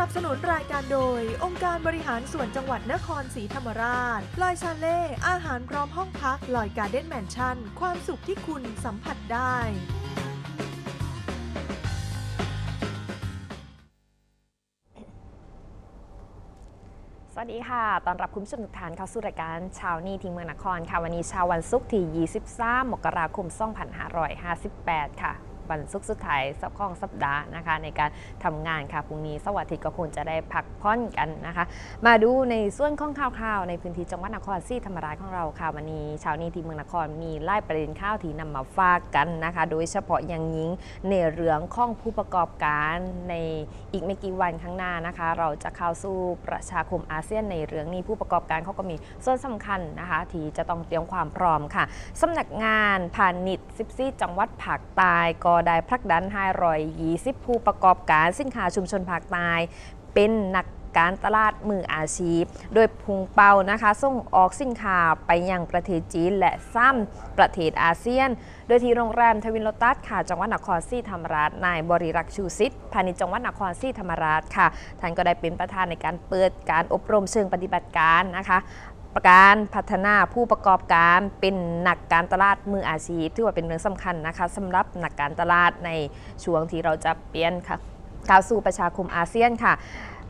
นับสนุนรายการโดย องค์การบริหารส่วนจังหวัดนครศรีธรรมราชลอยชาเล่อาหารพร้อมห้องพักลอยการ์เด้นแมนชั่น ความสุขที่คุณสัมผัสได้สวัสดีค่ะ ตอนรับคุณผู้ชมทุกท่านเข้าสู่รายการเช้านี้ที่เมืองนครค่ะ วันนี้เช้าวันศุกร์ที่ 23 มกราคม 2558 ค่ะ วันศุกร์สุดท้ายสัปของสัปดาห์นะคะ ในการทำงานค่ะพรุ่งนี้เสาร์อาทิตย์ก็คงจะได้พักผ่อนกันนะคะ มาดูในส่วนของข่าวๆในพื้นที่จังหวัดนครศรีธรรมราชของเราค่ะวันนี้เช้านี้ที่เมืองนครมีไล่ประเด็นข่าวที่นำมาฝากกันนะคะ โดยเฉพาะอย่างยิ่งในเรื่องของผู้ประกอบการในอีกไม่กี่วันข้างหน้านะคะ เราจะเข้าสู่ประชาคมอาเซียนในเรื่องนี้ผู้ประกอบการเขาก็มีส่วนสำคัญนะคะ ที่จะต้องเตรียมความพร้อมค่ะสำนักงานพาณิชย์ 14 จังหวัดภาคใต้ก็ได้ผลักดันให้รอย20 ผู้ประกอบการสินค้าชุมชนภาคใต้เป็นนักการตลาดมืออาชีพ โดยพุงเป้านะคะ ส่งออกสินค้าไปยังประเทศจีนและซ้ำประเทศอาเซียน โดยที่โรงแรมทวินโลตัสค่ะจังหวัดนครศรีธรรมราชนายบริรักษ์ชูสิทธิ์พาณิชย์จังหวัดนครศรีธรรมราชค่ะท่านก็ได้เป็นประธานในการเปิดการอบรมเชิงปฏิบัติการนะคะ ประการพัฒนาผู้ประกอบการเป็นหนักการตลาดมืออาชีพถือว่าเป็นเรื่องสำคัญนะคะสำหรับหนักการตลาดในช่วงที่เราจะเปลี่ยนค่ะก้าวสู่ประชาคมอาเซียนค่ะ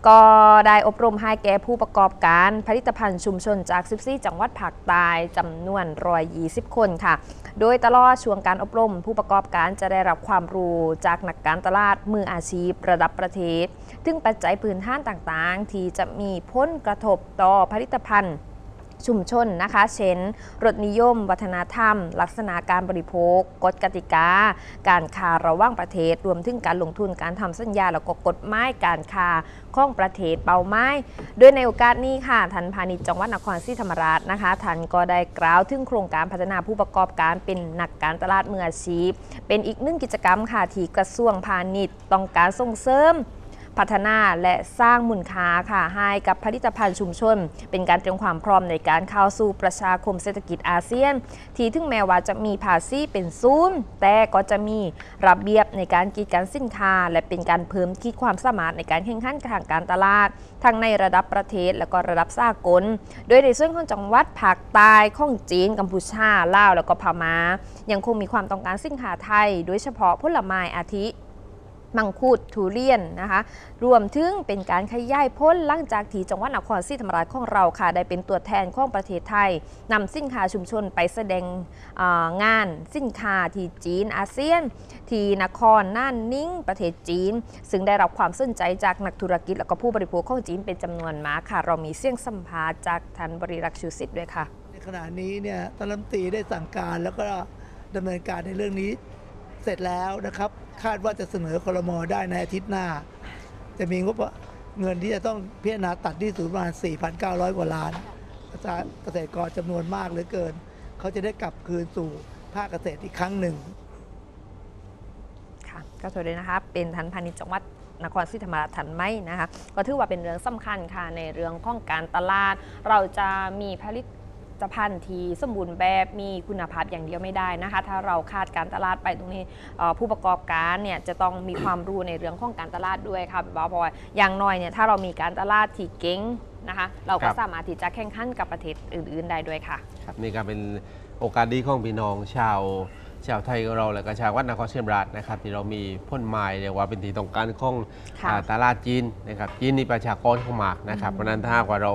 ก็ได้อบรมให้แก่ผู้ประกอบการผลิตภัณฑ์ชุมชนจาก 14 จังหวัดภาคใต้จำนวน 120 คนค่ะ โดยตลอดช่วงการอบรม ผู้ประกอบการจะได้รับความรู้จากนักการตลาดมืออาชีพระดับประเทศ ถึงปัจจัยพื้นฐานต่างๆ ที่จะมีผลกระทบต่อผลิตภัณฑ์ ชุมชนนะคะ เช่น รสนิยม วัฒนธรรม ลักษณะการบริโภค กฎกติกา การค้าระหว่างประเทศ รวมถึงการลงทุน การทำสัญญา แล้วก็กฎหมายการค้าของประเทศเป้าหมายโดยในโอกาสนี้ค่ะทันพาณิชย์จังหวัดนครศรีธรรมราชนะคะทันก็ได้กล่าวถึงโครงการพัฒนาผู้ประกอบการเป็นนักการตลาดมืออาชีพ เป็นอีกหนึ่งกิจกรรมค่ะที่กระทรวงพาณิชย์ต้องการส่งเสริม พัฒนาและสร้างมูลค่าค่ะให้กับผลิตภัณฑ์ชุมชน เป็นการเตรียมความพร้อมในการเข้าสู่ประชาคมเศรษฐกิจอาเซียน ที่ถึงแม้ว่าจะมีภาษีเป็นศูนย์แต่ก็จะมีระเบียบในการกีดกันสินค้า และเป็นการเพิ่มขีดความสามารถในการแข่งขันทางการตลาด ทั้งในระดับประเทศและก็ระดับสากล โดยในส่วนของจังหวัดภาคใต้ของจีน กัมพูชาลาวแล้วก็พม่ายังคงมีความต้องการสินค้าไทย โดยเฉพาะผลไม้อาทิ มังคุดทุเรียนนะคะรวมถึงเป็นการขยายพ้นหลังจากที่จังหวัดนครศรีธรรมราชของเราค่ะ ได้เป็นตัวแทนของประเทศไทยนำสินค้าชุมชนไปแสดงงานสินค้าที่จีนอาเซียน ที่นครน่านนิ่งประเทศจีน ซึ่งได้รับความสนใจจากนักธุรกิจและก็ผู้บริโภคของจีนเป็นจำนวนมากค่ะ เรามีเสียงสัมภาษณ์จากท่านบริรักษ์ชูสิทธิ์ด้วยค่ะในขณะนี้เนี่ยท่านรัฐมตีได้สั่งการแล้วก็ดำเนินการในเรื่องนี้ เสร็จแล้วนะครับ คาดว่าจะเสนอครมได้ในอาทิตย์หน้า จะมีงบเงินที่จะต้องพิจารณาตัดที่สูงประมาณ 4,900 กว่าล้านเกษตรกรจำนวนมากเหลือเกิน เขาจะได้กลับคืนสู่ภาคเกษตรอีกครั้งหนึ่งค่ะก็สวัสดีนะคะเป็นทันพาณิชย์จังหวัดนครศรีธรรมราชทันไหมนะคะก็ถือว่าเป็นเรื่องสำคัญค่ะในเรื่องของการตลาด เราจะมีผลิต ภัณฑ์ที่สมบูรณ์แบบมีคุณภาพอย่างเดียวไม่ได้นะคะ ถ้าเราคาดการตลาดไปตรงนี้เอ่อผู้ประกอบการเนี่ยจะต้องมีความรู้ในเรื่องของการตลาดด้วยค่ะพี่บอสเพราะว่าอย่างน้อยเนี่ยถ้าเรามีการตลาดที่เก่งนะคะเราคก็รับสามารถที่จะแข่งขันกับประเทศอื่น ๆ ได้ด้วยค่ะครับนี่ก็เป็นโอกาสดีของพี่น้องชาว ชาวไทยของเราและก็ชาววัดนครเชียงรายนะครับ ที่เรามีพ่นไม้เรียกว่าเป็นที่ต้องการของค่ะอ่าตลาดจีนนะครับจีนนี่ประชากรของมากนะครับอืมเพราะฉะนั้นถ้าหากว่าเรา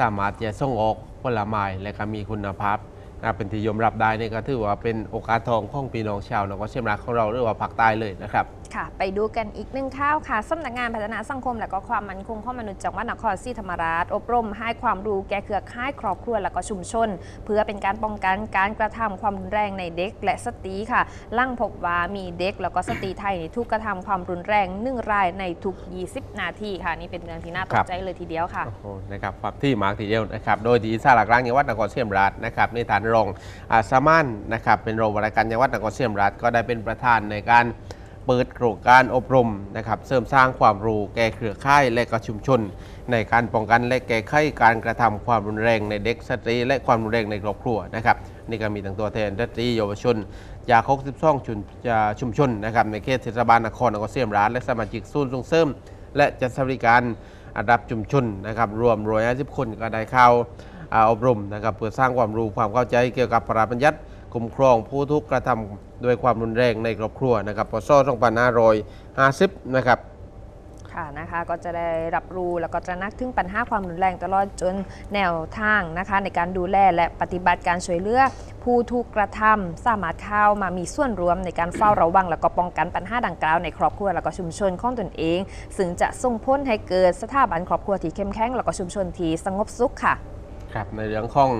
สามารถจะส่งออกผลไม้และก็มีคุณภาพนะเป็นที่ยอมรับได้นี่ก็ถือว่าเป็นโอกาสทองของพี่น้องชาวนครเชียงรายของเราหรือว่าภาคใต้เลยนะครับ ค่ะไปดูกันอีกหนึ่งข่าวค่ะสำนักงานพัฒนาสังคมและก็ความมั่นคงของมนุษย์จังหวัดนครศรีธรรมราช อบรมให้ความรู้แก่เครือข่ายครอบครัวและก็ชุมชน เพื่อเป็นการป้องกันการกระทำความรุนแรงในเด็กและสตรีค่ะลั่งพบว่ามีเด็กแล้วก็สตรีไทยนี่ถูกกระทำความรุนแรงหนึ่งรายในทุก 20 นาทีค่ะ นี่เป็นเรื่องที่น่าตครักบใจเลยทีเดียวค่ะโอ้โหนะครับความที่มาร์กทีเดียวนะครับโดยที่สาหลักร้างจังหวัดนครเชียงรายนะครับในฐานรองอาสามานนะครับเป็นรองบริการจังหวัดนครเชียงรายก็ได้เป็นประธานในการ เปิดโครงการอบรมนะครับเสริมสร้างความรู้แก่เครือข่ายและก็ชุมชน ในการป้องกันและแก้ไขการกระทำความรุนแรงในเด็กสตรี และความรุนแรงในครอบครัวนะครับนี่ก็มีทั้งตัวแทนสตรีเยาวชนจาก62ชุมอ่าชุมชนนะครับในเขตเทศบาลนครนครเชียงรายและสมาชิกศูนย์ส่งเสริม และจัดสวัสดิการระดับชุมชนนะครับรวม150คนก็ได้เข้าอ่าอบรมนะครับเพื่อสร้างความรู้ความเข้าใจเกี่ยวกับพระราชบัญญัติ คุ้มครองผู้ทุกกระทำด้วยความรุนแรงในครอบครัวนะครับพศ2550 นะครับค่ะนะคะก็จะได้รับรู้แล้วก็จะนักถึงปัญหาความรุนแรงตลอดจนแนวทางนะคะในการดูแลและปฏิบัติการช่วยเหลือผู้ถูกกระทำสามารถเข้ามามีส่วนร่วมในการเฝ้าระวัง แล้วก็ป้องกันปัญหาดังกล่าวในครอบครัวแล้วก็ชุมชนของตนเอง ซึ่งจะส่งผลให้เกิดสถาบันครอบครัวที่เข้มแข็งแล้วก็ชุมชนที่สงบสุขค่ะ ครับในเรื่องของ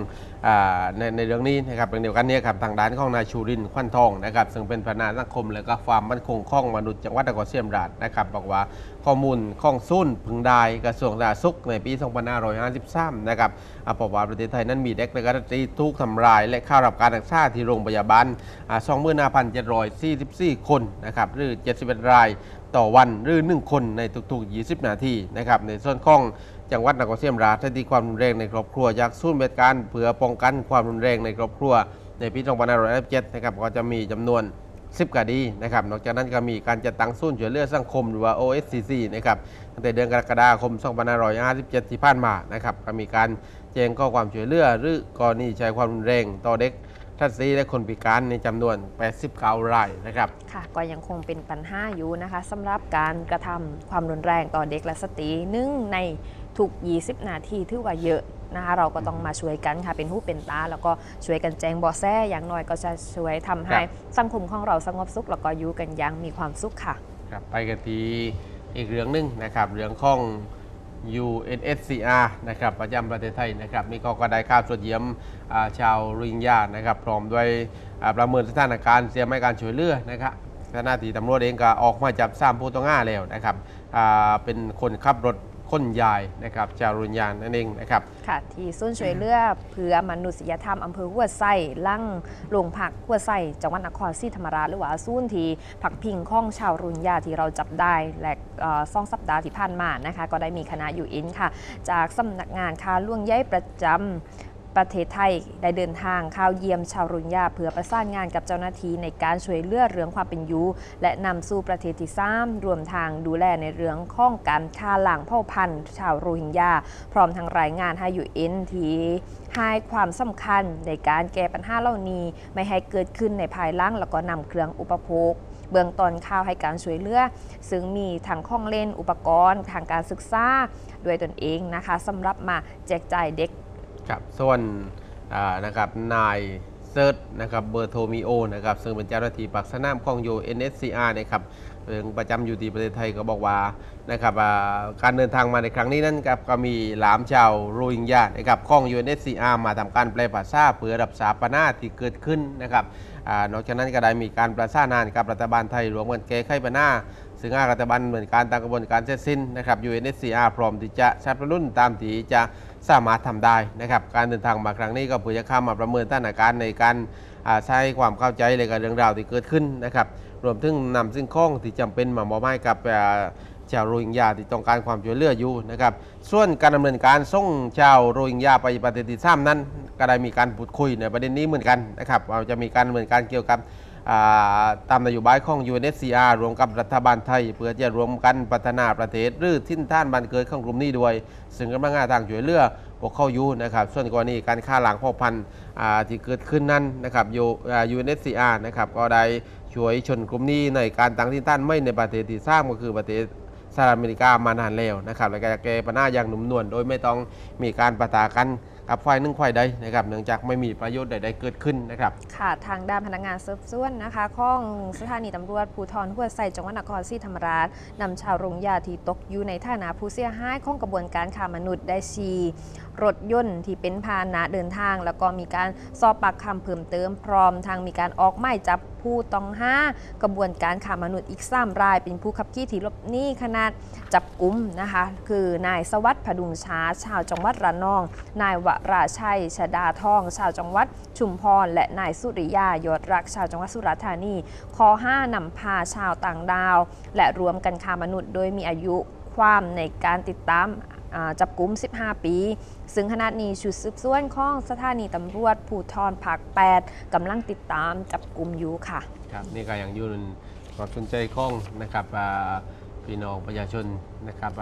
อาในในเรื่องนี้นะครับเป็นเดียวกันเนี้ครับทางด้านของนายชูรินทร์ขวัญทองนะครับซึ่งเป็นประธานสังคมและก็ความมั่นคงของมนุษย์จังหวัดนครเชียมราชนะครับบอกว่าข้อมูลของซุ่นพึงได้กระทรวงสาธารณสุขในปี 2553 นะครับอ่าบอกว่าประเทศไทยนั้นมีเด็กและก็สตรีถูกทำลาย และเข้ารับการรักษาที่โรงพยาบาล25,744 คนนะครับหรือ 71 ราย ต่อวันหรือ 1 คนในทุกๆ 20 นาทีนะครับในส่วนของ จังหวัดนครเชียมราชทันทีความรุนแรงในครอบครัวอยากสู้เบ็ดการณ์เพื่อป้องกันความรุนแรงในครอบครัว ในปี2557นะครับก็จะมีจำนวน 10คดีนะครับนอกจากนั้นก็มีการจัดตั้งศูนย์ช่วยเหลือสังคมหรือว่า OSCC นะครับตั้งแต่เดือนกรกฎาคม2557ที่ผ่านมานะครับก็มีการแจ้งข้อความช่วยเหลือหรือกรณีใช้ความรุนแรงต่อเด็ก ทัศนีและคนพิการในจำนวน 89 รายนะครับ ค่ะ ก็ยังคงเป็นปัญหาอยู่นะคะสำหรับการกระทำความรุนแรงต่อเด็กและสตรีหนึ่งในทุก 20 นาทีถือว่าเยอะนะคะเราก็ต้องมาช่วยกันค่ะเป็นหูเป็นตา แล้วก็ช่วยกันแจ้งเบาะแสอย่างน้อยก็จะช่วยทำให้สังคมของเราสงบสุข แล้วก็อยู่กันอยังมีความสุขค่ะ ครับไปกันที่อีกเรื่องหนึงนะครับเรื่องของ UNSCR นะครับประจำประเทศไทยนะครับนี่ก็ก็ได้ข้าวสวดเยี่ยมาชาวริงญานะครับพร้อมด้วยประเมินสถานการณ์เสียไม่การช่วยเหลือนะครับหน้าที่ตำรวจเองก็ออกมาจับสามผู้ต้องหาแล้วนะครับเป็นคนขับรถ คนยายนะครับชาวโริงญานั่นเองนะครับค่ะที่ศูนย์ช่วยเหลือเพื่อมนุษยธรรมอำเภอหัวไส้ลั่งโรงผักหัวไส้จังหวัดนครศรีธรรมราชหรือว่าศูนย์ที่ผักพิงข้องชาวรุนยาที่เราจับได้และซ่อสองสัปดาห์ที่ผ่านมานะคะก็ได้มีคณะอยู่อินค่ะ จากสำนักงานค้าล่วงย้ายประจำ ประเทศไทยได้เดินทางเข้าเยี่ยมชาวรุนยาเพื่อประสานงานกับเจ้าหน้าที่ในการช่วยเหลือเรื่องความเป็นอยู่และนำสู่ประเทศที่สามรวมทางดูแลในเรื่องข้องการค้าหลังเผ่าพันธุ์ ชาวโรฮิงญาพร้อมทางรายงานให้ยูเอ็นทีให้ความสำคัญในการแก้ปัญหาเหล่านี้ไม่ให้เกิดขึ้นในภายหลังแล้วก็นำเครื่องอุปโภคเบื้องต้นข่าวให้การช่วยเหลือ ซึ่งมีทั้งข้องเล่นอุปกรณ์ ทางการศึกษาด้วยตนเองนะคะสำหรับมาแจกจ่ายเด็ก ครับส่วนนะครับนายเซิร์ชนะครับเบอร์โทมิโอนะครับซึ่งเป็นเจ้าหน้าที่ปากสนามของยู NSCR นะครับซึ่งประจำอยู่ที่ประเทศไทยก็บอกว่านะครับการเดินทางมาในครั้งนี้นั้นครับก็มีหลามชาวโรฮิงญานะครับของ UNSCR มาทำการแปลภาษาเพื่อรับสาปัญหาที่เกิดขึ้นนะครับอนอกจากนั้นก็ได้มีการประสานงานกับรัฐบาลไทยรวมกันแก้ไขปัญหาซึ่งอารัฐบาลเหมือนการตามกระบวนการเสร็จสิ้นนะครับ UNSCR พร้อมที่จะสนับสนุนตามที่จะ สามารถทำได้นะครับ การเดินทางมาครั้งนี้ก็เพื่อจะเข้ามาประเมินสถานการณ์ในการใช้ความเข้าใจในกับเรื่องราวที่เกิดขึ้นนะครับ รวมถึงนำสิ่งของที่จำเป็นมามอบให้กับชาวโรฮิงญาที่ต้องการความช่วยเหลืออยู่นะครับ ส่วนการดำเนินการส่งชาวโรฮิงญาไปประเทศที่สามนั้น ก็ได้มีการพูดคุยในประเด็นนี้เหมือนกันนะครับว่าจะมีการดำเนินการเกี่ยวกับ ตามนโยบายของ UNSCR รวมกับรัฐบาลไทย เพื่อจะรวมกันพัฒนาประเทศ หรือทิ้นท่านบ้านเกิดของกลุ่มนี้ด้วย ซึ่งกำลังหานทางช่วยเหลือพวกเข้าอยู่นะครับส่วนกรณีการฆ่าหลังพ่อพันธุ์ที่เกิดขึ้นนั้นนะครับยูอ่า UNSCR นะครับก็ได้ช่วยชนกลุ่มนี้ในการตั้งที่ท่านไม่ในประเทศที่สร้างก็คือประเทศสหรัฐอเมริกามานานแล้วนะครับและก็จะแก้ปัญหาอย่างหนุ่มนวลโดยไม่ต้องมีการปะทะกัน กับฝ่ายหนึ่งฝ่ายใดนะครับเนื่องจากไม่มีประโยชน์ใดๆเกิดขึ้นนะครับ ค่ะ ทางด้านพนักงานสืบสวนนะคะของสถานีตำรวจภูธรหัวไส่จังหวัดนครศรีธรรมราชนำชาวโรงยาที่ตกอยู่ในฐานะผู้เสียหายของกระบวนการค้ามนุษย์ได้ชีรถยนต์ที่เป็นพาหนะเดินทาง แล้วก็มีการสอบปากคำเพิ่มเติมพร้อมทางมีการออกหมายจับผู้ต้องห้ากระบวนการค้ามนุษย์อีก3ราย เป็นผู้ขับขี่ที่ลบหนี้ขนาดจับกุมนะคะ คือนายสวัสดิ์พดุงช้าชาวจังหวัดระนอง นายวราชัย ชดาทอง ชาวจังหวัดชุมพร และนายสุริยายอดรัก ชาวจังหวัดสุราษฎร์ธานีข้อ5นำพาชาวต่างดาว และรวมกันค้ามนุษย์ โดยมีอายุความในการติดตามจับกุม 15 ปี ซึ่งขณะนี้ชุดสืบสวนของสถานีตำรวจภูทรภาค8กำลังติดตามจับกุมอยู่ค่ะ ครับนี่ก็ยังยืนความสนใจของนะครับพี่น้องประชาชนนะครับ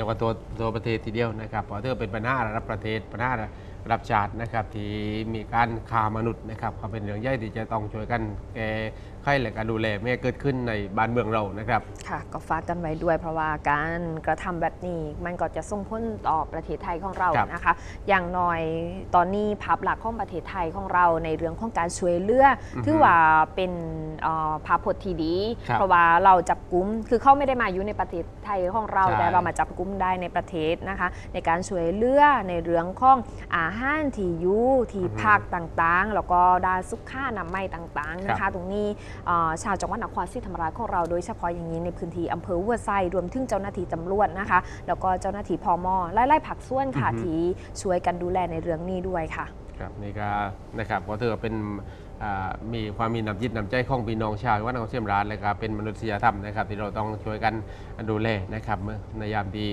รียกว่าตัวตัวประเทศทีเดียวนะครับเพราะเธอเป็นปัญหาระดับประเทศปัญหาระดับชาตินะครับที่มีการฆ่ามนุษย์นะครับก็เป็นเรื่องใหญ่ที่จะต้องช่วยกันแก้ไขและการดูแลไม่ให้เกิดขึ้นในบ้านเมืองเรานะครับ ค่ะก็ฝากกันไว้ด้วย เพราะว่าการกระทำแบบนี้มันก็จะส่งผลต่อประเทศไทยของเราครับนะคะ อย่างน้อยตอนนี้ภาพลักษณ์ของประเทศไทยของเราในเรื่องของการช่วยเหลือออฮึถือว่าเป็นเอ่อภาพพจน์ที่ดี ครับเพราะว่าเราจับกุมคือเขาไม่ได้มาอยู่ในประเทศไทยของเราใช่ แต่เรามาจับกุมได้ในประเทศนะคะ ในการช่วยเหลือในเรื่องของอาหารที่อยู่ที่พักต่างๆแล้วก็ด้านสุขานามัยต่างๆนะครัคะบตรงนี้เอ่อชาวจังหวัดนครศรีธรรมราชของเราโดยเฉพาะอย่างนี้ในพื้นที่อำเภอวัวไซรวมถึงเจ้าหน้าที่ตำรวจนะคะ แล้วก็เจ้าหน้าที่พมไล่ๆผักส่วนค่ะที่ช่วยกันดูแลในเรื่องนี้ด้วยค่ะ ครับนี่ก็นะครับก็ถือว่าเป็นมีความมีน้ำจิตน้ำใจของพี่น้องชาวจังหวัดนครศรีธรรมราชและก็เป็นมนุษยธรรมนะครับ ที่เราต้องช่วยกันดูแลนะครับในยามที่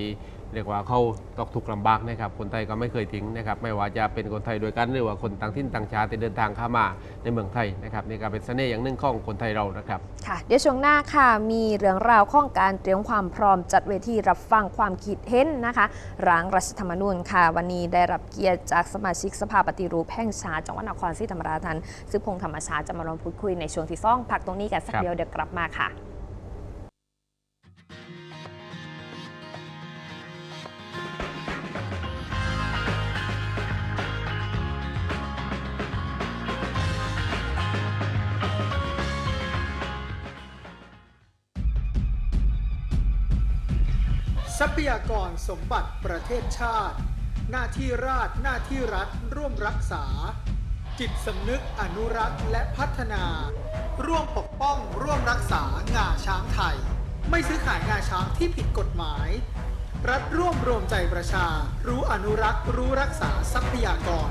เรียกว่าเขาตกทุกข์ลำบากนะครับคนไทยก็ไม่เคยทิ้งนะครับไม่ว่าจะเป็นคนไทยด้วยกันหรือว่าคนต่างถิ่นต่างชาติที่เดินทางเข้ามาในเมืองไทยนะครับนี่ก็เป็นเสน่ห์อย่างหนึ่งของคนไทยเรานะครับค่ะเดี๋ยวช่วงหน้าค่ะมีเรื่องราวของการเตรียมความพร้อมจัดเวทีรับฟังความคิดเห็นนะคะร่างรัฐธรรมนูญค่ะ วันนี้ได้รับเกียรติจากสมาชิกสภาปฏิรูปแห่งชาติจังหวัดนครศรีธรรมราชทันซึ่งพงษ์ธรรมชาติจะมาร่วมพูดคุยในช่วงที่ซ่องพักตรงนี้กันสักครับเดียวเดี๋ยวกลับมาค่ะ ยากรสมบัติประเทศชาติ หน้าที่ราชหน้าที่รัฐร่วมรักษา จิตสำนึกอนุรักษ์และพัฒนา ร่วมปกป้องร่วมรักษางาช้างไทย ไม่ซื้อขายงาช้างที่ผิดกฎหมาย รัฐร่วมรวมใจประชา รู้อนุรักษ์รู้รักษาทรัพยากร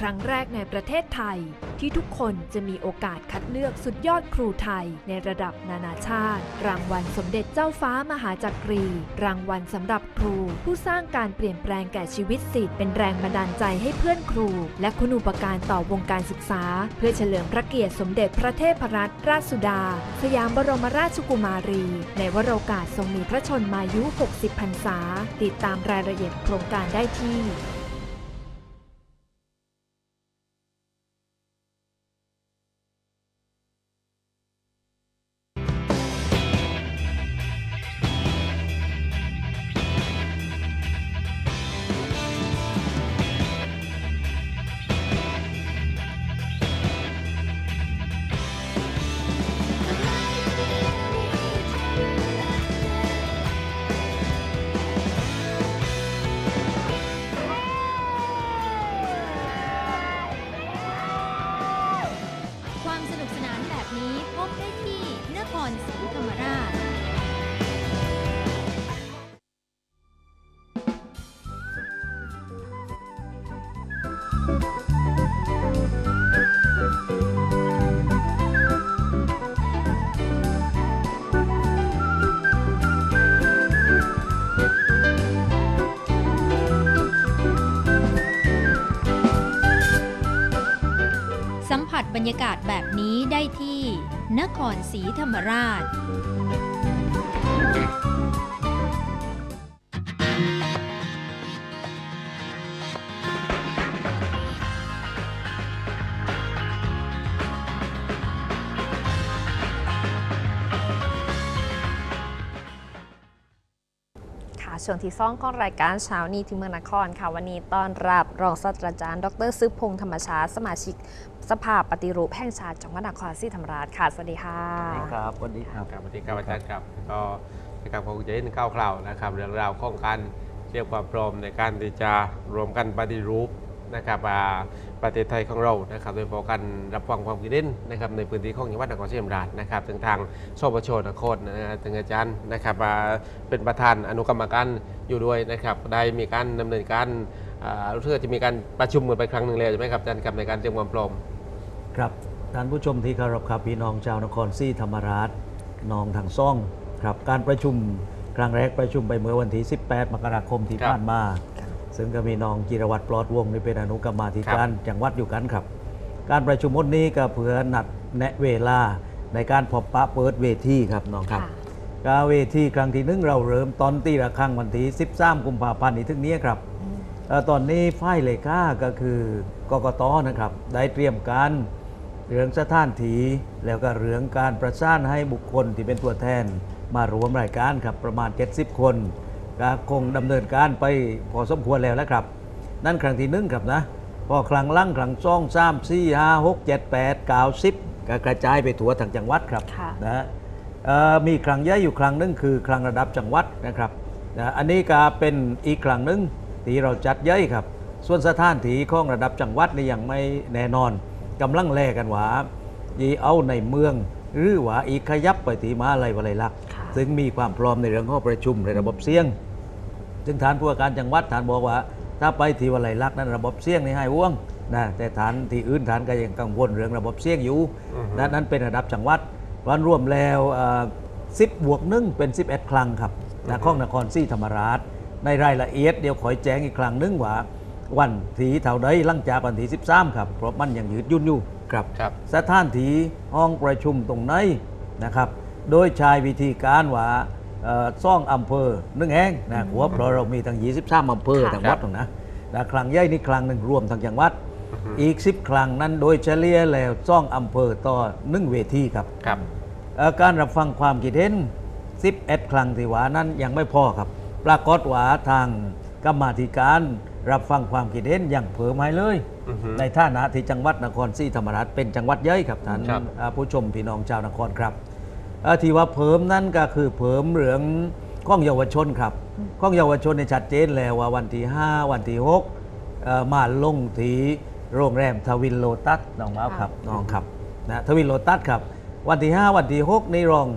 ครั้งแรกในประเทศไทย ที่ทุกคนจะมีโอกาสคัดเลือกสุดยอดครูไทยในระดับนานาชาติ รางวัลสมเด็จเจ้าฟ้ามหาจักรี รางวัลสำหรับครู ผู้สร้างการเปลี่ยนแปลงแก่ชีวิตสิทธิ์เป็นแรงบันดาลใจให้เพื่อนครู และคุณูปการต่อวงการศึกษา เพื่อเฉลิมพระเกียรติสมเด็จพระเทพรัตนราชสุดา สยามบรมราชกุมารี ในวโรกาสทรงมีพระชนมายุ 60 พรรษา ติดตามรายละเอียดโครงการได้ที่ บรรยากาศแบบนี้ได้ที่ นครศรีธรรมราช ค่ะช่วงที่ซ่องของรายการเช้านี้ที่เมืองนครค่ะ วันนี้ต้อนรับรองศาสตราจารย์ ดรซึบพงษ์ธรรมชาติสมาชิก สภาปฏิรูปแห่งชาติจังหวัดนครศรีธรรมราชค่ะ สวัสดีค่ะครับสวัสดีครับครับสวัสดีครับอาจารย์ครับก็นะครับคงจะเห็นคร่าวๆนะครับเรื่องราวของการเรียกความพร้อมในการที่จะรวมกันปฏิรูปนะครับอ่าประเทศไทยของเรานะครับโดยเฉพาะการรับฟังความคิดเห็นนะครับในพื้นที่ของจังหวัดนครศรีธรรมราชนะครับถึงทางสปชนครนะฮะถึงอาจารย์นะครับอ่าเป็นประธานอนุกรรมการอยู่ด้วยนะครับได้มีการดำเนินการอ่ารู้สึกว่าจะมีการประชุมกันไปครั้งหนึ่งแล้วใช่ไหมครับอาจารย์ครับในการเตรียมความพร้อม ครับท่านผู้ชมที่เคารพครับพี่น้องชาวนครศรีธรรมราชน้องทางซ่องครับการประชุมครั้งแรกประชุมไปเมื่อวันที่ 18 มกราคมที่ครับผ่านมา ซึ่งก็มีน้องจิรวัตรปลอดวงศ์นี่เป็นอนุกรรมาธิการจังหวัดอยู่กันครับ การประชุมวันนี้ก็เพื่อนัดแนะเวลาในการพบปะเปิดเวทีครับน้องครับค่ะกาเวทีครั้งที่หนึ่งเราเริ่มตอนตีระฆังวันที่ 13 กุมภาพันธ์นี้ถึงนี้ครับเอ่อตอนนี้ฝ่ายเลขาก็คือกกตนะครับ ได้เตรียมการ เรื่องสถานถีแล้วก็เรื่องการประสานให้บุคคลที่เป็นตัวแทนมารวมรายการครับประมาณ 70 คนก็คงดำเนินการไปพอสมควรแล้วนะครับ นั่นครั้งที่หนึ่งครับนะพอครั้งล่างครั้งสองสามสี่ห้าหกเจ็ดแปดเก้าสิบก็กระจายไปทั่วทั้งจังหวัดครับค่ะนะฮะเอ่อมีครั้งใหญ่อยู่ครั้งหนึงคือครั้งระดับจังหวัดนะครับนะอันนี้ก็เป็นอีกครั้งหนึงที่เราจัดใหญ่ครับ ส่วนสถานที่ของระดับจังหวัดนี่ยังไม่แน่นอน กำลังแลกันว่ายีเอาในเมือง หรือว่าอีกขยับไปที่มหาอะไรวลัยลักษณ์ค่ะซึ่งมีความพร้อมในเรื่องข้อประชุมในระบบเสียง ซึ่งฐานผู้ว่าการจังหวัดฐานบอกว่า ถ้าไปที่วลัยลักษณ์นั้นระบบเสียงนี่ให้ว่วงนะแต่ฐานที่อื่นฐานก็ยังกังวลเรื่องระบบเสียงอยู่อือฮึนะนั้นเป็นระดับจังหวัดวันรวมแล้วสิบบวกหนึ่งเป็น 11 ครั้งครับนะข้องนครศรีธรรมราช ในรายละเอียดเดี๋ยวขอยแจ้งอีกครั้งหนึงว่า วันที่เท่าใดหลังจากวันที่13ครับเพราะมันยังยืดยุ่นอยู่ครับครับสถานที่ห้องประชุมตรงไหนนะครับ โดยใช้วิธีการว่าเอ่อซ่องอำเภอหนึ่งแห่งนะหัวเพราะเรามีทั้ง23อำเภอค่ะทั้งวัดตรงนะนะครั้งใหญ่นี่ครั้งหนึ่งรวมทั้งจังหวัดอีก 10 ครั้งนั้นโดยเฉลี่ยแล้วซ่องอำเภอต่อหนึ่งเวทีครับครับเอ่อการรับฟังความคิดเห็น11 ครั้งที่ว่านั้นยังไม่พอครับ ปรากฏว่าทางกรรมาธิการ รับฟังความคิดเห็นอย่างเพิ่มให้เลย อือฮึในฐานะที่จังหวัดนครศรีธรรมราชเป็นจังหวัดย่อยครับท่านครับ อ่าผู้ชมพี่น้องชาวนครครับเอ่อที่ว่าเพิ่มนั่นก็คือเพิ่มเรื่องข้องเยาวชนครับข้องเยาวชนในยชัดเจนแล้วว่าวันที่ 5 วันที่6เอ่อมาลงที่โรงแรมทวินโลตัสน้องม้าวครับน้องครับนะทวินโลตัสครับ วันที่ 5 วันที่6นี่รอง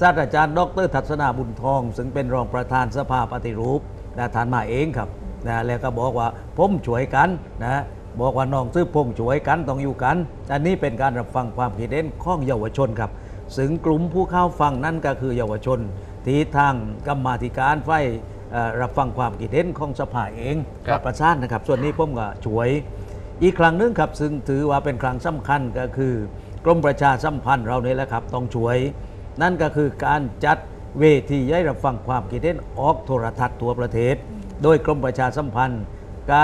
ศาสตราจารย์ดรทัศนาบุญทอง ซึ่งเป็นรองประธานสภาปฏิรูปนะทานมาเองครับ นะแล้วก็บอกว่าผมช่วยกันนะบอกว่าน้องซื้อพงช่วยกันต้องอยู่กัน อันนี้เป็นการรับฟังความคิดเห็นของเยาวชนครับซึ่งกลุ่มผู้เข้าฟังนั่นก็คือเยาวชน ที่ทางกรรมาธิการไฟเอ่อรับฟังความคิดเห็นของสภาเองครับประสานนะครับ ส่วนนี้ผมก็ช่วย อีกครั้งหนึงครับ ซึ่งถือว่าเป็นครั้งสำคัญก็คือกรมประชาสัมพันธ์เราเนี่ยแหละครับต้องช่วย นั่นก็คือการจัดเวทีให้รับฟังความคิดเห็นออกโทรทัศน์ทั่วประเทศ โดยกรมประชาสัมพันธ์ ก็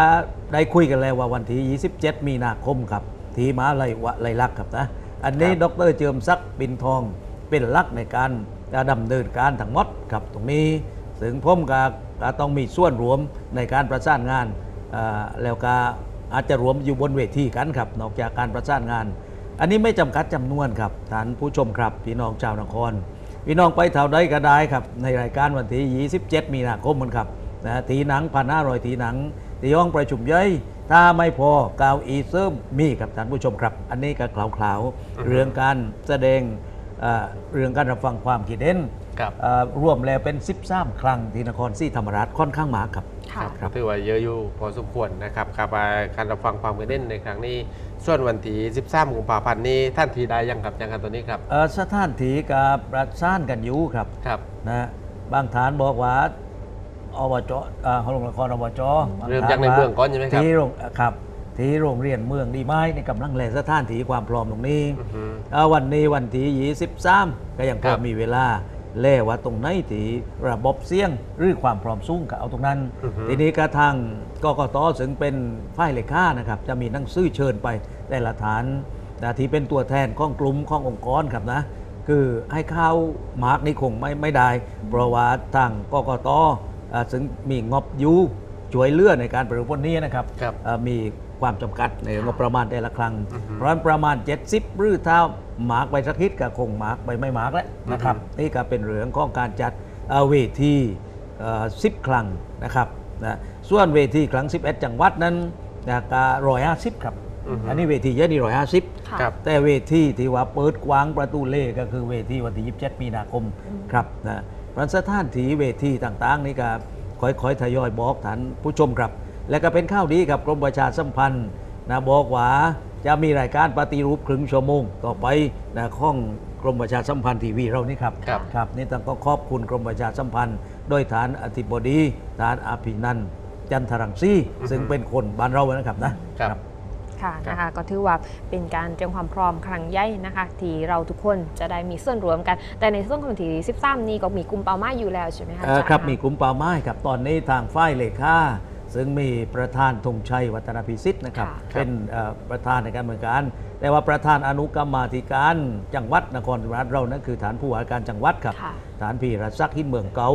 ได้คุยกันแล้วว่าวันที่ 27 มีนาคมครับ ที่มหาลัยวะไลลักษณ์ครับนะ อันนี้ครับดรเจิมศักดิ์ปินทองเป็นหลักในการดำเนินการทั้งหมดครับตรงนี้ถึงผมก็ก็ต้องมีส่วนรวมในการประสานงานเอ่อแล้วก็อาจจะรวมอยู่บนเวทีกันครับ นอกจากการประสานงาน อันนี้ไม่จำกัดจำนวนครับท่านผู้ชมครับพี่น้องชาวนคร พี่น้องไปเท่าใดก็ได้ครับ ในรายการวันที่ 27 มีนาคมมันครับ นะทีหนังพันห้าร้อยทีหนังที่ห้องประชุมย่อยถ้าไม่พอกาวอีเซิมมีครับท่านผู้ชมครับ อันนี้ก็คลาวๆ เรื่องการแสดงเอ่อเรื่องการรับฟังความคิดเห็นครับเอ่อรวมแล้วเป็น 13 ครั้งที่นครศรีธรรมราชค่อนข้างมากครับค่ะครับถือว่าเยอะอยู่พอสมควรนะครับครับอ่าการรับฟังความคิดเห็นในครั้งนี้ส่วนวันที่ 13กุมภาพันธ์นี้ท่านทีได้ยังครับยังกันตัวนี้ครับเอ่อสถานที่กับประสานกันอยู่ครับครับนะบางฐานบอกว่า อบจอ่าโรงละครอบจบเริ่มจากในเมืองก่อนใช่ไหมครับ ที่โรงครับที่โรงเรียนเมืองดีไม้ในกำลังแลสถานที่ความพร้อมตรงนี้อือฮึเอ่อวันนี้วันที่23ก็ยังพครัอบมีเวลาเล่ว่าตรงไหนที่ระบบเสียงหรือความพร้อมสูงก็เอาตรงนั้นอือฮึทีนี้กระทางกกตซึ่งเป็นฝ่ายเลขานะครับ จะมีหนังสือเชิญไปแต่ละฐานนะที่เป็นตัวแทนของกลุ่มขององค์กรครับนะ คือให้เข้ามาร์กนี่คงไม่ไม่ได้เพราะว่าทางกกตอ่า ซึ่งมีงบอยูช่วยเหลือในการปฏิรูปพวกนี้นะครับครับเอ่อมีความจำกัดในงบประมาณแต่ละครั้งอือฮึเพราะฉะนั้นประมาณ 70หรือถ้ามาร์กไปสักทิศก็คงมาร์กไปไม่มาร์กแล้วนะครับอือฮึนี่ก็เป็นเรื่องของการจัดเอ่อเวทีสิบครั้งนะครับนะส่วนเวทีครั้ง 11 จังหวัดนั้นนะก็ร้อยห้าสิบครับอือฮึอันนี้เวทีเยอะนี่ร้อยห้าสิบค่ะครับแต่เวทีที่ว่าเปิดกว้างประตูเล่ก็คือเวทีวันที่27มีนาคมครับนะเพ ราะฉะนั้นสถานที่เวทีต่างๆ นี่ก็ค่อยๆทยอยบอกฐานผู้ชมครับ และก็เป็นข้าวดีครับกรมประชาสัมพันธ์นะบอกว่าจะมีรายการปฏิรูปครึ่งชั่วโมงต่อไปนะข้องกรมประชาสัมพันธ์ทีวีเรานี่ครับครับครับนี่ต้องก็ขอบคุณกรมประชาสัมพันธ์ โดยฐานอธิบดีฐานอภินันท์จันทรังสีซึ่งเป็นคนบ้านเรานะครับนะครับ ค่ะนะคะก็ถือว่าเป็นการเตรียมความพร้อมครั้งใหญ่นะคะที่เราทุกคนจะได้มีส่วนร่วมกัน แต่ในส่วนของที่13 นี้ก็มีกลุ่มเป้าหมายอยู่แล้วใช่ไหมคะเอ่ออาจาย์ครับะมีกลุ่มเป้าหมายครับตอนนี้ทางฝ่ายเลขาซึ่งมีประธานธงชัยวัฒนพิสิทธิ์นะครับค่ะเป็นเอ่อประธานในการเมืองการ แต่ว่าประธานอนุกรรมาธิการจังหวัดนครศรีธรรมราชเรานั่นคือฐานผู้ว่าการจังหวัดครับค่ะฐานพีรศักดิ์หินเมืองเกา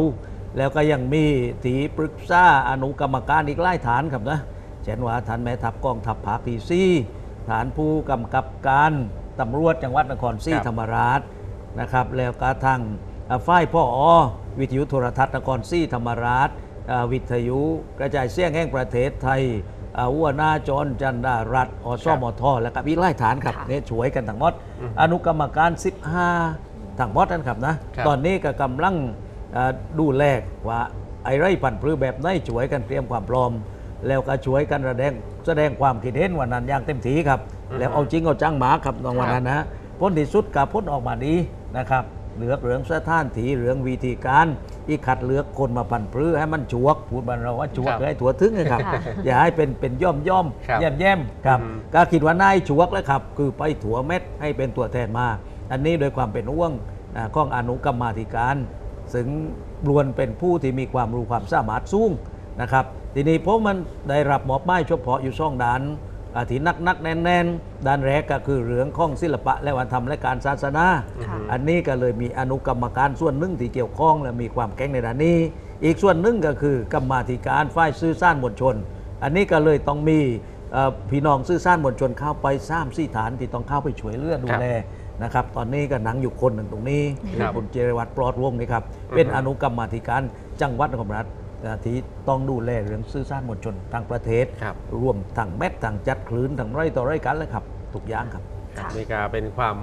แล้วก็ยังมีถีปรึกษาอนุกรรมการอีกหลายฐานครับนะ เช่นว่าฐานแม่ทัพกองทัพภาคที่สี่ฐานผู้กำกับการตำรวจจังหวัดนครศรีครับธรรมราชนะครับแล้วก็ทางเอ่อฝ่ายพ่ออวิทยุโทรทัศน์นครศรีธรรมราชเอ่อวิทยุกระจายเสียงแห่งประเทศไทยเอ่อวัวหน้าจรจันดารัฐอสมทและก็อีกหลายฐานครับค่ะเนี่ยช่วยกันทั้งหมดอืมอนุกรรมการ 15ทั้งหมดนั่นครับนะครับตอนนี้ก็กำลังเอ่อดูแลว่าไอ้ไรปั่นปรือแบบไหนช่วยกันเตรียมความพร้อม แล้วก็ช่วยกันแสดงแสดงความคิดเห็นวันนั้นอย่างเต็มที่ครับ แล้วเอาจริงเอาจังหมาครับในวันนั้นนะฮะพ้นที่สุดกับพ้นออกมาดีนะครับ เหลือกเหลืองสถานถีเหลืองวิธีการ อีกขัดเหลือกคนมาปั่นปรือให้มันจวกพูดบ้านเราว่าจวกครับให้ถั่วถึงนะครับค่ะอย่าให้เป็นเป็นย่อมย่อมครับแย่มแย่มครับอืมก็คิดว่านายฉวกแล้วครับ คือไปถั่วเม็ดให้เป็นตัวแทนมา อันนี้โดยความเป็นห่วงอ่าของอนุกรรมาธิการซึ่งรวนเป็นผู้ที่มีความรู้ความสามารถสูง นะครับทีนี้ผมมันได้รับมอบหมายเฉพาะอยู่ช่องด้านอ่าที่นักนักๆแน่นแน่นๆด้านแรกก็คือเรื่องของศิลปะและวัฒนธรรมและการศาสนาค่ะอันนี้ก็เลยมีอนุกรรมการส่วนหนึ่งที่เกี่ยวข้องและมีความแข็งในด้านนี้ อีกส่วนหนึ่งก็คือกรรมาธิการฝ่ายสื่อสารมวลชน อันนี้ก็เลยต้องมีเอ่อพี่น้องสื่อสารมวลชนเข้าไปสร้างสี่ฐานที่ต้องเข้าไปช่วยเหลือดูแลนะครับตอนนี้ก็หนังอยู่คนหนึ่งตรงนี้ครับคุณเจรวัตรปลอดวงศ์นี่ครับเป็นอนุกรรมาธิการจังหวัดนครรัฐ ที่ต้องดูแลเรื่องสื่อสารมวลชนทางประเทศครับ รวมทั้งแมททั้งจัดคลื่นทั้งไรต่อไรกันเลยครับทุกอย่างครับค่ะนี่ก็เป็นความ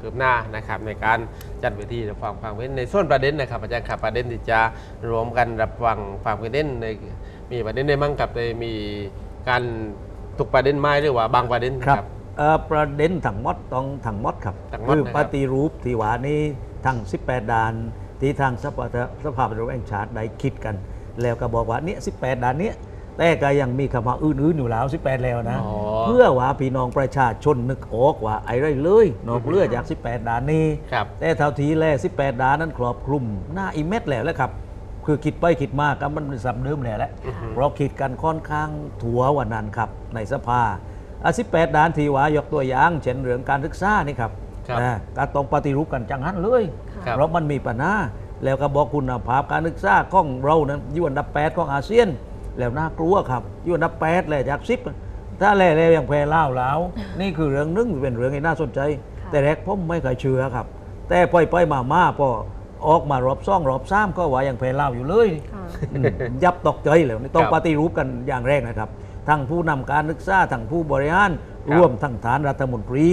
คืบหน้านะครับในการจัดเวทีรับฟังความคิดเห็นในส่วนประเด็นนะครับอาจารย์ครับประเด็นที่จะรวมกันรับฟังความคิดเห็นในมีประเด็นในมั่งครับในมีการถูกประเด็นไหมหรือว่าบางประเด็นครับเอ่อประเด็นถังมดต้องถังมดครับถังมดคือนะครับปฏิรูปที่ว่านี้ทั้ง 18 ด่านที่ทางสภาสภาปฏิรูปแห่งชาติได้คิดกัน แล้วก็บอกว่าเนี่ย18ด่านเนี้ยแต่ก็ยังมีคำว่าอื่นๆอยู่แล้ว 18 แล้วนะ อ๋อ เพื่อว่าพี่น้องประชาชนนึกออกว่าไอ้ไรเลยนอกเลือจาก 18 ด่านนี้ ครับ แต่เท่าทีแล18 ด่านนั้นครอบคลุมหน้าอีเม็ดแล้วแหละครับ คือคิดไปคิดมาก็มันสับเดิมแหละแหละเราคิดกันค่อนข้างถัววันนั้นครับ ในสภาอะ18ด่านทีว่ายกตัวอย่างเช่นเรื่องการศึกษานี่ครับครับ นะการต้องปฏิรูปกันจังหันเลย ครับ เพราะมันมีปัญหา แล้วก็บอกคุณภาพการศึกษาของเรานั้นอยู่อันดับ 8 ของอาเซียน แล้วน่ากลัวครับอยู่อันดับ8เลยจาก10ถ้าแล่แล้วยังแพ้เล่าวแล้ว นี่คือเรื่องหนึงเป็นเรื่องที่น่าสนใจค่ะแต่แรกผมไม่เคยเชื่อครับ แต่ปล่อยไปมามาพอออกมารอบซ่องรอบซ้ำก็ว่ายังแพ้เล่าวอยู่เลยค่ะอืมยับตกใจเลยนี่ต้องครับปฏิรูปกันอย่างแรกนะครับทั้งผู้นำการศึกษาทั้งผู้บริหารครับร่วมทั้งฐานรัฐมนตรี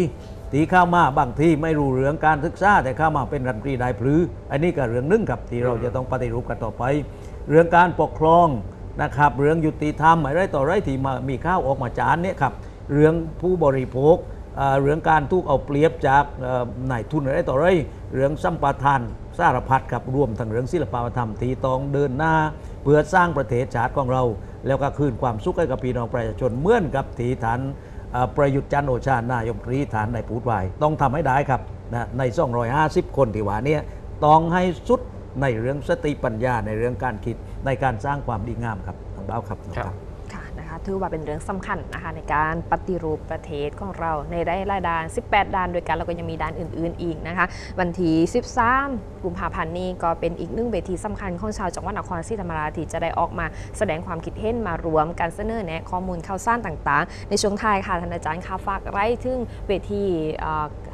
ทีเข้ามาบางที่ไม่รู้เรื่องการศึกษาแต่เข้ามาเป็นรัฐมนตรีได้พลือ อันนี้ก็เรื่องหนึงครับที่เราจะต้องปฏิรูปกันต่อไป เรื่องการปกครองนะครับ เรื่องยุติธรรมอะไรต่ออะไรที่มามีข้าวออกมาจานเนี่ยครับเรื่องผู้บริโภคเรื่องการทุกเอาเปรียบจากนายทุนอะไรต่ออะไรเรื่องสัมปทานสารพัดครับรวมทั้งเรื่องศิลปวัฒนธรรมที่ต้องเดินหน้า เพื่อสร้างประเทศชาติของเรา แล้วก็คืนความสุขให้กับพี่น้องประชาชนเหมือนกับที่ฐาน ประยุทธ์จันโอชานายกรัฐมนตรีฐานในพูดไว้ต้องทำให้ได้ครับนะใน250คนที่ว่านี้ต้องให้สุดในเรื่องสติปัญญาในเรื่องการคิดในการสร้างความดีงามครับทางเบ้าครับครับ นะคะถือว่าเป็นเรื่องสำคัญนะคะในการปฏิรูปประเทศของเราในได้หลายด้าน 18ด้านโดยกันแล้วก็ยังมีด้านอื่น ๆ อีกนะคะ วันที่ 13 กุมภาพันธ์นี้ก็เป็นอีกหนึ่งเวทีสำคัญของชาวจังหวัดนครศรีธรรมราชที่จะได้ออกมาแสดงความคิดเห็นมารวมการเสนอแนะข้อมูลข่าวสารต่าง ๆ ในช่วงท้ายค่ะท่านอาจารย์คะฝากไร่ถึงเวที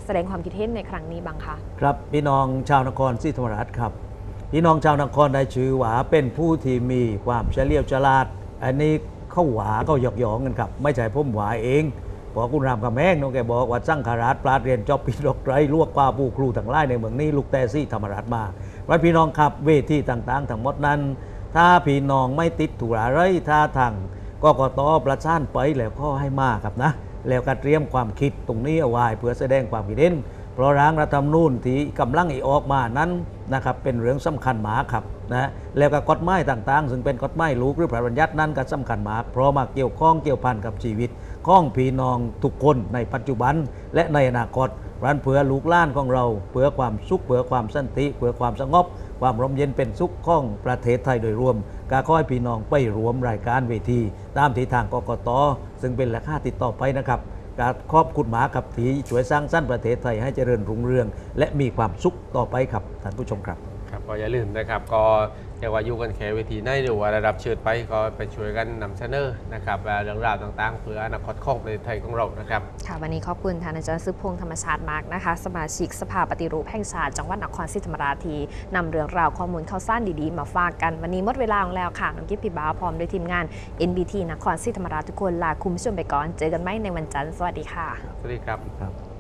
แสดงความคิดเห็นในครั้งนี้บ้างคะครับพี่น้องชาวนครศรีธรรมราชครับพี่น้องชาวนครได้ชื่อว่าเป็นผู้ที่มีความเฉลียวฉลาด อันนี้ เขาหวาเขาหยอกหยองกันครับ ไม่ใช่ผมหวาเองเพอคุณรามคำแห้งน้องแกบอกว่าสั่งขาราชปราดเรียนจบปีดอกไรลวกกว่าผู้ครูทั้งหลายในเมืองนี้ลูกแต่ซี่ธรรมราชมาวันพี่น้องครับเวทีต่างๆทั้งหมดนั้น ถ้าพี่น้องไม่ติดถูระไรถ้าทางกกตประชานไปแล้วก็ให้มาครับนะ แล้วก็เตรียมความคิดตรงนี้เอาไว้เพื่อแสดงความคิดเห็นเพราะร่างรัฐธรรมนูญที่กำลังอีออกมานั้นนะครับเป็นเรื่องสำคัญหมากครับ นะแล้วก็กฎหมายต่างๆ ซึ่งเป็นกฎหมายลูกหรือพระบัญญัตินั้นก็สำคัญมากเพราะมาเกี่ยวข้องเกี่ยวพันกับชีวิตของพี่น้องทุกคนในปัจจุบัน และในอนาคตรันเผื่อลูกล้านของเราเผื่อความสุขเผื่อความสันติเผื่อความสงบ ความร่มเย็นเป็นสุขของประเทศไทยโดยรวมกาขอให้พี่น้องไปรวมรายการเวที ตามที่ทางกกตซึ่งเป็นราคาติดต่อไปนะครับการอบคุณหมากับทีช่วยสร้างสรรค์ประเทศไทยให้เจริญรุ่งเรือง และมีความสุขต่อไปครับท่านผู้ชมครับ ก็อย่าลืมนะครับ ก็เรียกว่าอยู่กันแค่เวทีในหรือว่าระดับเชิดไปก็ไปช่วยกันนำเสนอนะครับเรื่องราวต่างๆ เพื่ออนาคตของประเทศไทยของเรานะครับค่ะวันนี้ขอบคุณท่านอาจารย์ซึพงษ์ธรรมชาติมากนะคะ สมาชิกสภาปฏิรูปแห่งชาติจังหวัดนครศรีธรรมราชทีนำเรื่องราวข้อมูลข่าวสารดีๆ มาฝากกัน วันนี้หมดเวลาลงแล้วค่ะน้องกิ๊บพี่บ้าวพร้อมด้วยทีมงาน NBT นครศรีธรรมราชทุกคนลาคุณผู้ชมไปก่อน เจอกันไหมในวันจันทร์สวัสดีค่ะ สวัสดีครับครับ